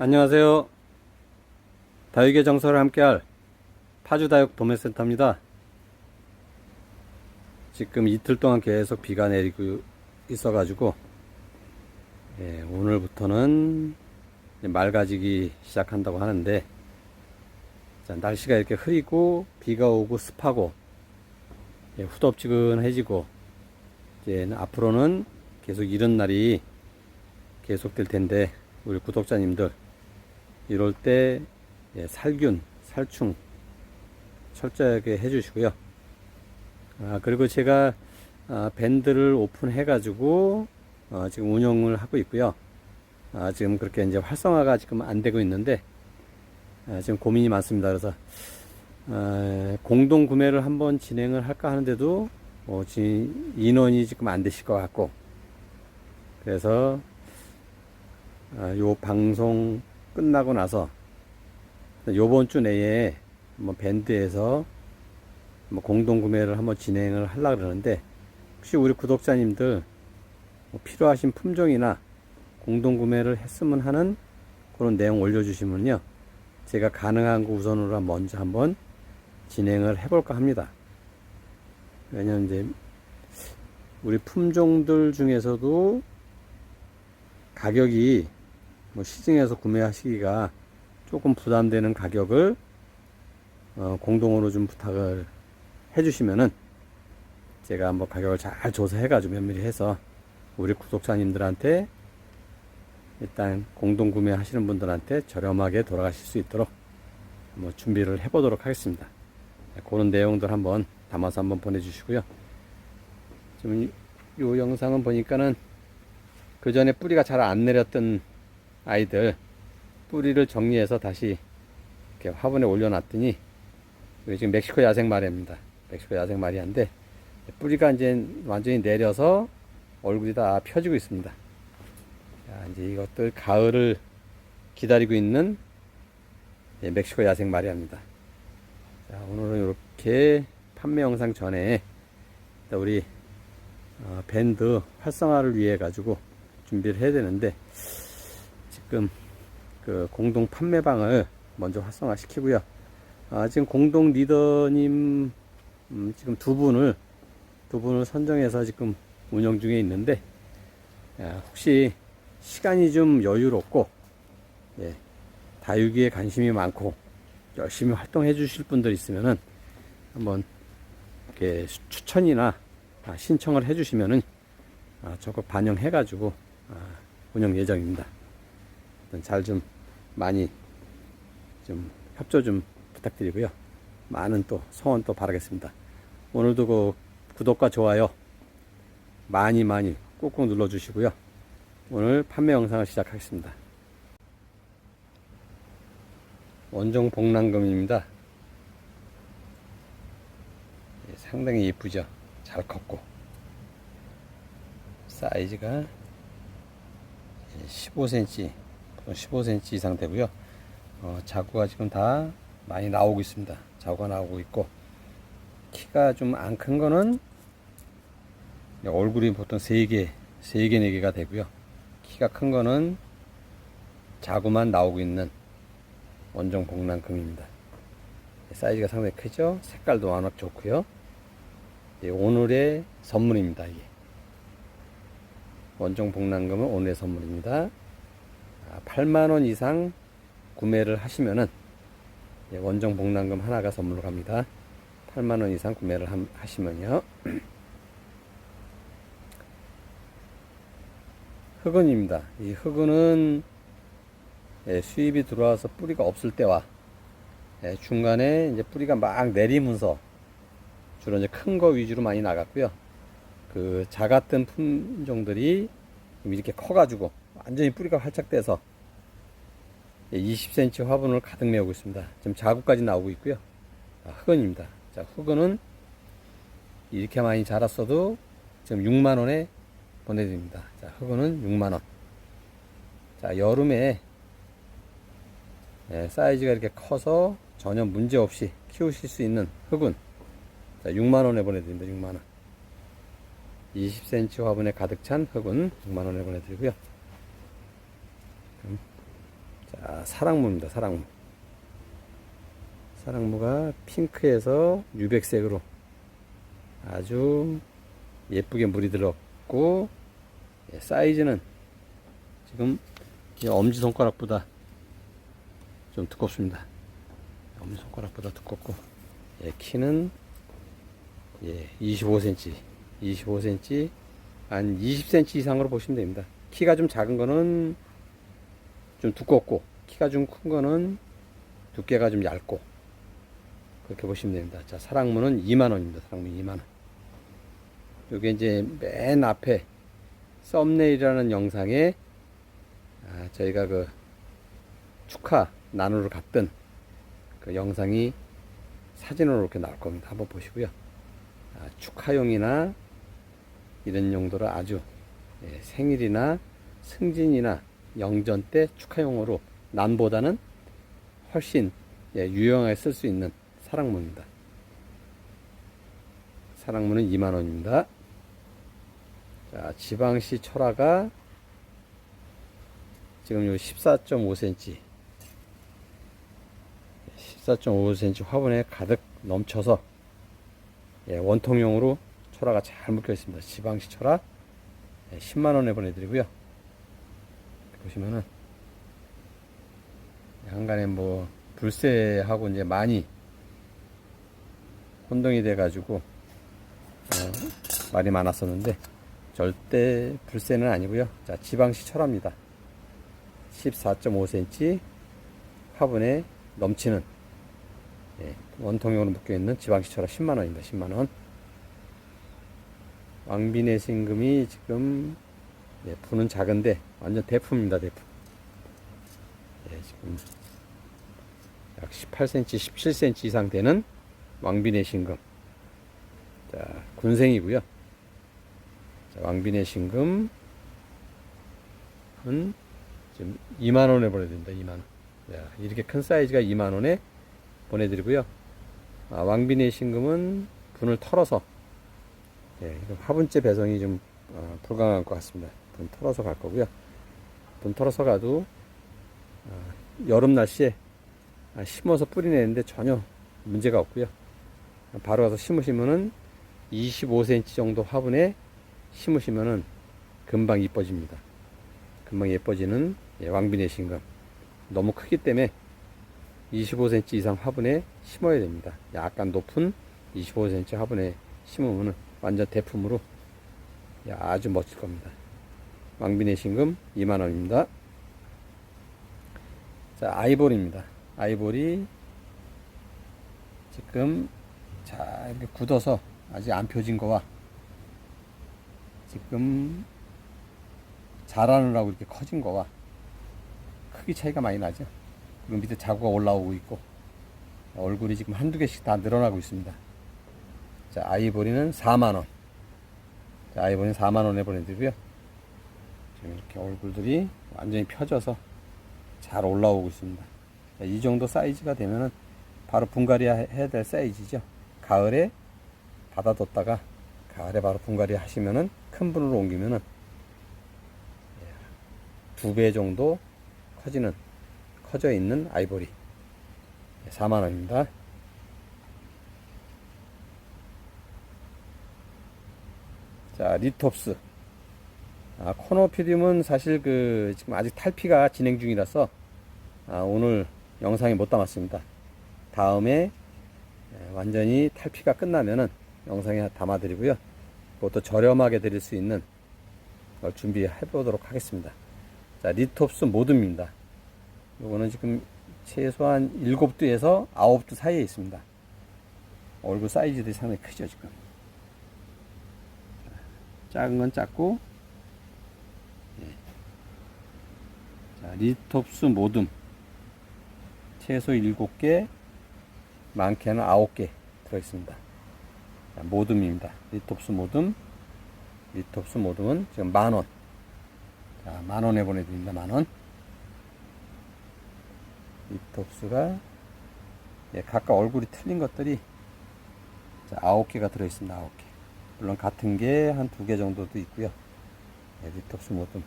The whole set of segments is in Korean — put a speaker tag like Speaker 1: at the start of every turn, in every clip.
Speaker 1: 안녕하세요. 다육의 정서를 함께할 파주다육 도매센터입니다. 지금 이틀 동안 계속 비가 내리고 있어가지고 예, 오늘부터는 맑아지기 시작한다고 하는데 자, 날씨가 이렇게 흐리고 비가 오고 습하고 예, 후덥지근해지고 이제 앞으로는 계속 이런 날이 계속될 텐데 우리 구독자님들 이럴 때 예, 살균, 살충 철저하게 해주시고요. 아, 그리고 제가 아, 밴드를 오픈해 가지고 어, 지금 운영을 하고 있고요. 아, 지금 그렇게 이제 활성화가 지금 안 되고 있는데 아, 지금 고민이 많습니다. 그래서 아, 공동 구매를 한번 진행을 할까 하는데도 어, 지, 인원이 지금 안 되실 것 같고 그래서 아, 요 방송 끝나고 나서 요번 주 내에 뭐 밴드에서 뭐 공동 구매를 한번 진행을 하려 그러는데 혹시 우리 구독자님들 뭐 필요하신 품종이나 공동 구매를 했으면 하는 그런 내용 올려주시면요 제가 가능한 거 우선으로 먼저 한번 진행을 해볼까 합니다. 왜냐면 이제 우리 품종들 중에서도 가격이 뭐 시중에서 구매하시기가 조금 부담되는 가격을 어, 공동으로 좀 부탁을 해주시면은 제가 한번 가격을 잘 조사해가지고 면밀히 해서 우리 구독자님들한테 일단 공동 구매하시는 분들한테 저렴하게 돌아가실 수 있도록 뭐 준비를 해보도록 하겠습니다. 네, 그런 내용들 한번 담아서 한번 보내주시고요. 지금 이- 요 영상은 보니까는 그 전에 뿌리가 잘 안 내렸던 아이들 뿌리를 정리해서 다시 이렇게 화분에 올려놨더니 이게 지금 멕시코 야생 마리아입니다. 멕시코 야생 마리아인데 뿌리가 이제 완전히 내려서 얼굴이 다 펴지고 있습니다. 자, 이제 이것들 가을을 기다리고 있는 예, 멕시코 야생 마리아입니다. 자, 오늘은 이렇게 판매 영상 전에 우리 어, 밴드 활성화를 위해 가지고 준비를 해야 되는데 지금 그 공동 판매방을 먼저 활성화 시키고요. 아, 지금 공동 리더님 음, 지금 두 분을 두 분을 선정해서 지금 운영 중에 있는데 야, 혹시 시간이 좀 여유롭고 예, 다육이에 관심이 많고 열심히 활동해 주실 분들 있으면은 한번 이렇게 수- 추천이나 아, 신청을 해 주시면은 아, 적극 반영해 가지고 아, 운영 예정입니다. 잘 좀 많이 좀 협조 좀 부탁드리고요. 많은 또 성원 또 바라겠습니다. 오늘도 그 구독과 좋아요 많이 많이 꾹꾹 눌러주시고요. 오늘 판매 영상을 시작하겠습니다. 원종 복랑금입니다. 예, 상당히 예쁘죠? 잘 컸고 사이즈가 15cm, 15cm 이상 되고요. 어, 자구가 지금 다 많이 나오고 있습니다. 자구가 나오고 있고 키가 좀 안 큰 거는 얼굴이 보통 3개, 3개, 4개가 되고요. 키가 큰 거는 자구만 나오고 있는 원종 복랑금입니다. 사이즈가 상당히 크죠? 색깔도 워낙 좋고요. 예, 오늘의 선물입니다. 이게. 원종 복랑금은 오늘의 선물입니다. 8만원 이상 구매를 하시면은 예, 원종 복랑금 하나가 선물로 갑니다. 8만원 이상 구매를 함- 하시면요. 흑은입니다. 이 흑은은 예, 수입이 들어와서 뿌리가 없을 때와 예, 중간에 이제 뿌리가 막 내리면서 주로 이제 큰 거 위주로 많이 나갔고요. 그 작았던 품종들이 좀 이렇게 커가지고 완전히 뿌리가 활짝 돼서 20cm 화분을 가득 메우고 있습니다. 지금 자구까지 나오고 있고요. 아, 흑은입니다. 자, 흑은은 이렇게 많이 자랐어도 지금 6만원에 보내드립니다. 자, 흑은은 6만원. 자, 여름에 예, 사이즈가 이렇게 커서 전혀 문제 없이 키우실 수 있는 흑은 자, 6만원에 보내드립니다. 6만원. 20cm 화분에 가득 찬 흙은 6만원에 보내드리고요. 자, 사랑무입니다. 사랑무. 사랑무가 핑크에서 유백색으로 아주 예쁘게 물이 들었고 예, 사이즈는 지금 이 엄지 손가락보다 좀 두껍습니다. 엄지 손가락보다 두껍고 예, 키는 예, 25cm, 25cm, 한 20cm 이상으로 보시면 됩니다. 키가 좀 작은 거는 좀 두껍고, 키가 좀 큰 거는 두께가 좀 얇고, 그렇게 보시면 됩니다. 자, 사랑무는 2만 원입니다. 사랑무 2만 원. 요게 이제 맨 앞에 썸네일이라는 영상에 아, 저희가 그 축하 나누러 갔던 그 영상이 사진으로 이렇게 나올 겁니다. 한번 보시고요. 아, 축하용이나 이런 용도로 아주 예, 생일이나 승진이나 영전 때 축하용으로 난보다는 훨씬 예, 유용하게 쓸 수 있는 사랑무입니다. 사랑무는 2만원입니다. 자, 지방시 철화가 지금 요 14.5cm 14.5cm 화분에 가득 넘쳐서 예, 원통용으로 철화가 잘 묶여 있습니다. 지방시 철화 예, 10만원에 보내드리고요. 보시면은 한간에 뭐 불새하고 이제 많이 혼동이 돼가지고 어, 말이 많았었는데 절대 불새는 아니고요. 자 지방시 철화입니다. 14.5cm 화분에 넘치는 예, 원통용으로 묶여 있는 지방시철화 10만 원입니다. 10만 원. 왕비내 신금이 지금 예, 부는 작은데 완전 대품입니다. 대품. 예, 지금 약 18cm, 17cm 이상 되는 왕비내 신금. 자, 군생이고요. 자, 왕비내 신금은 지금 2만원에 보내드립니다. 2만원. 야, 이렇게 큰 사이즈가 2만원에 보내드리고요. 아, 왕비내 신금은 분을 털어서 예, 화분째 배송이 좀 어, 불가능할 것 같습니다. 분 털어서 갈 거고요. 분 털어서 가도 어, 여름 날씨에 아, 심어서 뿌리내는데 전혀 문제가 없고요. 바로 가서 심으시면은 25cm 정도 화분에 심으시면은 금방 이뻐집니다. 금방 예뻐지는 예, 왕비내 신금. 너무 크기 때문에 25cm 이상 화분에 심어야 됩니다. 약간 높은 25cm 화분에 심으면 완전 대품으로 아주 멋질 겁니다. 왕비내 신금 2만원입니다. 자, 아이보리입니다. 아이보리 지금 자, 이렇게 굳어서 아직 안 펴진 거와 지금 자라느라고 이렇게 커진 거와 크기 차이가 많이 나죠. 그리고 밑에 자구가 올라오고 있고 얼굴이 지금 한두 개씩 다 늘어나고 있습니다. 자, 아이보리는 4만원. 자, 아이보리는 4만원에 보내드리고요. 지금 이렇게 얼굴들이 완전히 펴져서 잘 올라오고 있습니다. 자, 이 정도 사이즈가 되면은 바로 분갈이 해야 될 사이즈죠. 가을에 받아뒀다가 가을에 바로 분갈이 하시면은 큰 분으로 옮기면은 두 배 정도 커지는 커져 있는 아이보리 4만원입니다 자 리톱스 아, 코노피디움은 사실 그 지금 아직 탈피가 진행 중이라서 아, 오늘 영상에 못 담았습니다 다음에 예, 완전히 탈피가 끝나면은 영상에 담아 드리고요 그것도 저렴하게 드릴 수 있는 걸 준비해 보도록 하겠습니다 자 리톱스 모듬입니다 요거는 지금 최소한 7두에서 9두 사이에 있습니다. 얼굴 사이즈도 상당히 크죠, 지금. 작은 건 작고, 자, 리톱스 모듬. 최소 7개, 많게는 9개 들어있습니다. 자, 모듬입니다. 리톱스 모듬. 리톱스 모듬은 지금 만원. 자, 만원에 보내드립니다, 만원. 립톱스가 예, 각각 얼굴이 틀린 것들이 자, 9개가 들어있습니다. 9개. 물론 같은 게 한 두 개 정도도 있고요. 예, 립톱스 모듬.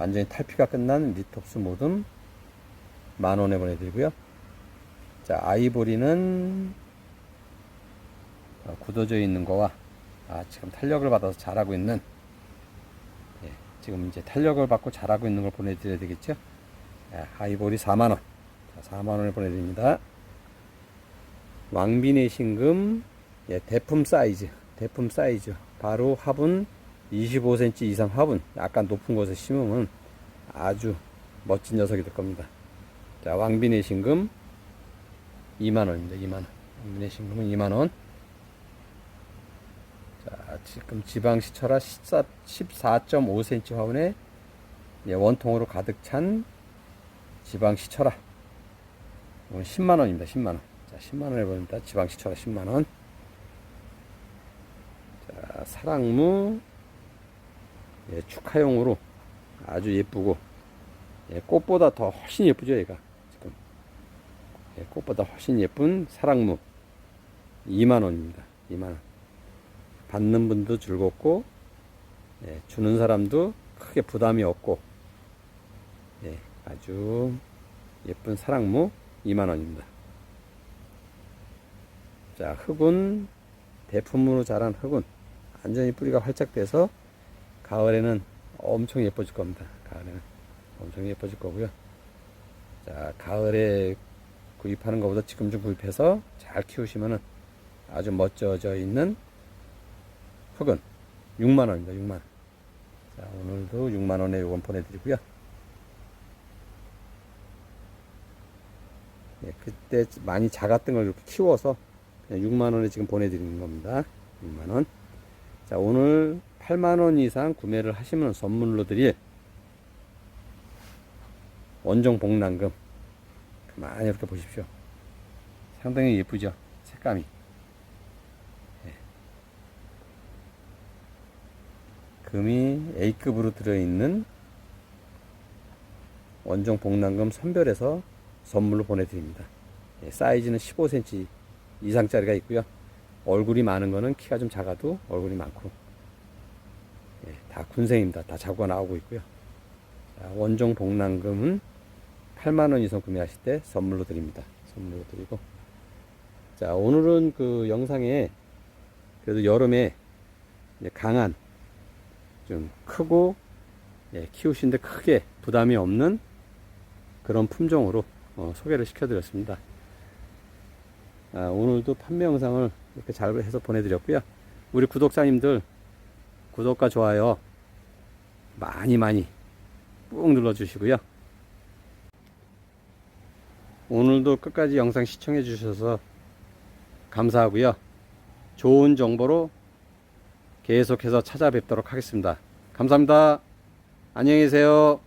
Speaker 1: 완전히 탈피가 끝난 립톱스 모듬 만 원에 보내드리고요. 자, 아이보리는 어, 굳어져 있는 거와 아, 지금 탄력을 받아서 자라고 있는 예, 지금 이제 탄력을 받고 자라고 있는 걸 보내드려야 되겠죠. 예, 아이보리 4만 원, 자, 4만 원에 보내드립니다. 왕비내 신금 예, 대품 사이즈, 대품 사이즈 바로 화분 25cm 이상 화분 약간 높은 곳에 심으면 아주 멋진 녀석이 될 겁니다. 자, 왕비내 신금 2만원입니다. 2만원. 왕비내 신금은 2만원. 자, 지금 지방시 철화 14, 14.5cm 화분에 예, 원통으로 가득 찬 지방시 철화. 이건 10만원입니다. 10만원. 자, 10만원에 보입니다. 지방시 철화 10만원. 자, 사랑무. 예, 축하용으로 아주 예쁘고 예, 꽃보다 더 훨씬 예쁘죠 얘가. 지금. 예, 꽃보다 훨씬 예쁜 사랑무. 2만원입니다. 2만원. 받는 분도 즐겁고 예, 주는 사람도 크게 부담이 없고 예, 아주 예쁜 사랑무 2만원입니다. 자 흙은 대품으로 자란 흙은 완전히 뿌리가 활짝 돼서 가을에는 엄청 예뻐질 겁니다. 가을에는 엄청 예뻐질 거고요. 자, 가을에 구입하는 것보다 지금 좀 구입해서 잘 키우시면은 아주 멋져져 있는 흙은 6만원입니다. 6만원. 자, 오늘도 6만원에 요건 보내드리고요. 예, 그때 많이 작았던 걸 이렇게 키워서 6만원에 지금 보내드리는 겁니다. 6만원. 자, 오늘 8만원 이상 구매를 하시면 선물로 드릴 원종 복랑금. 가만히 이렇게 보십시오. 상당히 예쁘죠? 색감이. 예. 금이 A급으로 들어있는 원종 복랑금 선별해서 선물로 보내드립니다. 예, 사이즈는 15cm 이상짜리가 있고요. 얼굴이 많은 거는 키가 좀 작아도 얼굴이 많고 예, 다 군생입니다. 다 자구가 나오고 있고요. 자, 원종 복랑금은 8만원 이상 구매하실 때 선물로 드립니다. 선물로 드리고 자 오늘은 그 영상에 그래도 여름에 강한 좀 크고 예, 키우시는데 크게 부담이 없는 그런 품종으로 어, 소개를 시켜드렸습니다. 아, 오늘도 판매 영상을 이렇게 잘 해서 보내드렸고요. 우리 구독자님들 구독과 좋아요 많이 많이 꾹 눌러주시고요. 오늘도 끝까지 영상 시청해 주셔서 감사하고요. 좋은 정보로 계속해서 찾아뵙도록 하겠습니다. 감사합니다. 안녕히 계세요.